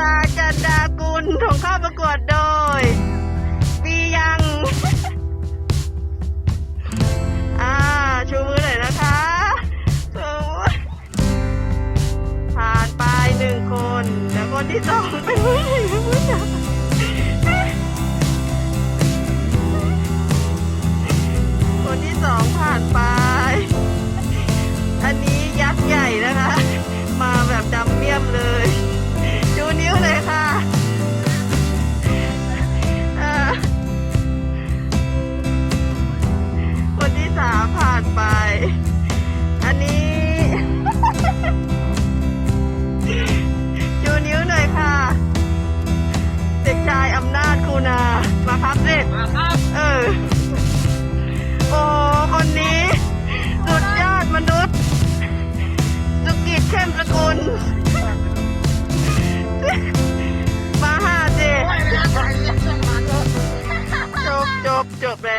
ดาจันดากุลส่งเข้าประกวดโดย ปียัง อ่า ชูมือหน่อยนะคะชูมือผ่านไปหนึ่งคน แล้วคนที่สองเป็นผู้หญิง Çok çok be.